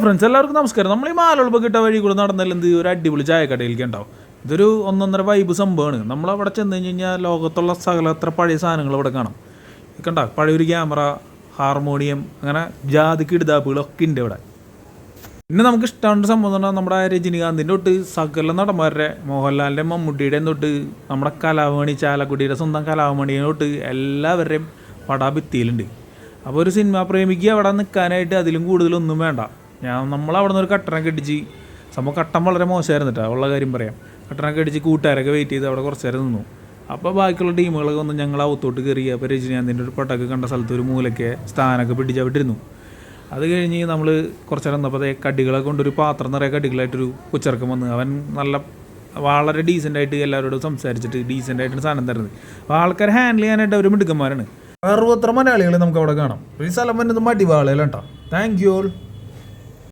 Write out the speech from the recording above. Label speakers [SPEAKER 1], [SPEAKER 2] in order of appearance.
[SPEAKER 1] Friends എല്ലാവർക്കും നമസ്കാരം. നമ്മൾ ഈ മാലുളപ്പ് കിട്ട വഴി കൂടെ നടന്നാൽ എന്ത് ഒരു അടിപൊളി ചായക്കടയിലേക്ക് ഉണ്ടാവും. ഇതൊരു ഒന്നൊന്നര വൈബ് സംഭവമാണ്. നമ്മൾ അവിടെ ചെന്ന് കഴിഞ്ഞ് കഴിഞ്ഞാൽ ലോകത്തുള്ള സകലത്ര പഴയ സാധനങ്ങൾ ഇവിടെ കാണാം. കണ്ട പഴയൊരു ക്യാമറ ഹാർമോണിയം അങ്ങനെ ജാതിക്ക് ഇടുതാപ്പുകളൊക്കെ ഉണ്ട് ഇവിടെ. പിന്നെ നമുക്ക് ഇഷ്ടമുള്ള സംഭവം എന്ന് പറഞ്ഞാൽ നമ്മുടെ രജനീകാന്തിന്റെ തൊട്ട് സകല നടന്മാരുടെ മോഹൻലാലിന്റെ മമ്മൂട്ടിയുടെ തൊട്ട് നമ്മുടെ കലാമണി ചാലക്കുടിയുടെ സ്വന്തം കലാമണിയെ തൊട്ട് എല്ലാവരുടെയും പടാഭിത്തിയിലുണ്ട്. അപ്പോൾ ഒരു സിനിമ പ്രേമിക്ക് അവിടെ നിൽക്കാനായിട്ട് അതിലും കൂടുതലൊന്നും വേണ്ട. ഞാൻ നമ്മൾ അവിടെ നിന്ന് ഒരു കട്ടനൊക്കെ ഇടിച്ച് സംഭവം കട്ടൻ വളരെ മോശമായിരുന്നു കേട്ടോ ഉള്ള കാര്യം പറയാം. കട്ടനൊക്കെ ഇടിച്ച് കൂട്ടുകാരൊക്കെ വെയിറ്റ് ചെയ്ത് അവിടെ കുറച്ച് നേരം നിന്നു. അപ്പോൾ ബാക്കിയുള്ള ടീമുകളൊക്കെ വന്ന് ഞങ്ങൾ അവത്തോട്ട് കയറി. അപ്പോൾ രജനീകാന്തിന്റെ ഒരു പട്ടൊക്കെ കണ്ട സ്ഥലത്ത് ഒരു മൂലയ്ക്ക് സ്ഥാനമൊക്കെ പിടിച്ച് അവിടെ അത് കഴിഞ്ഞ് നമ്മൾ കുറച്ച് നേരം വന്നപ്പോൾ അതേ കടികളെ കൊണ്ടൊരു പാത്രം നിറയെ കടികളായിട്ടൊരു കൊച്ചിറക്കം വന്ന്. അവൻ നല്ല വളരെ ഡീസന്റായിട്ട് എല്ലാവരോടും സംസാരിച്ചിട്ട് ഡീസന്റ് ആയിട്ട് സാധനം തരുന്നത്. അപ്പോൾ ആൾക്കാർ ഹാൻഡിൽ ചെയ്യാനായിട്ട് അവർ മിടുക്കന്മാരാണ്. അറുപത്ര മലയാളികളെ നമുക്ക് അവിടെ കാണാം. ഈ സ്ഥലം വന്നത് മടിവാളയിലാണ് കേട്ടോ താങ്ക് യു ഓൾ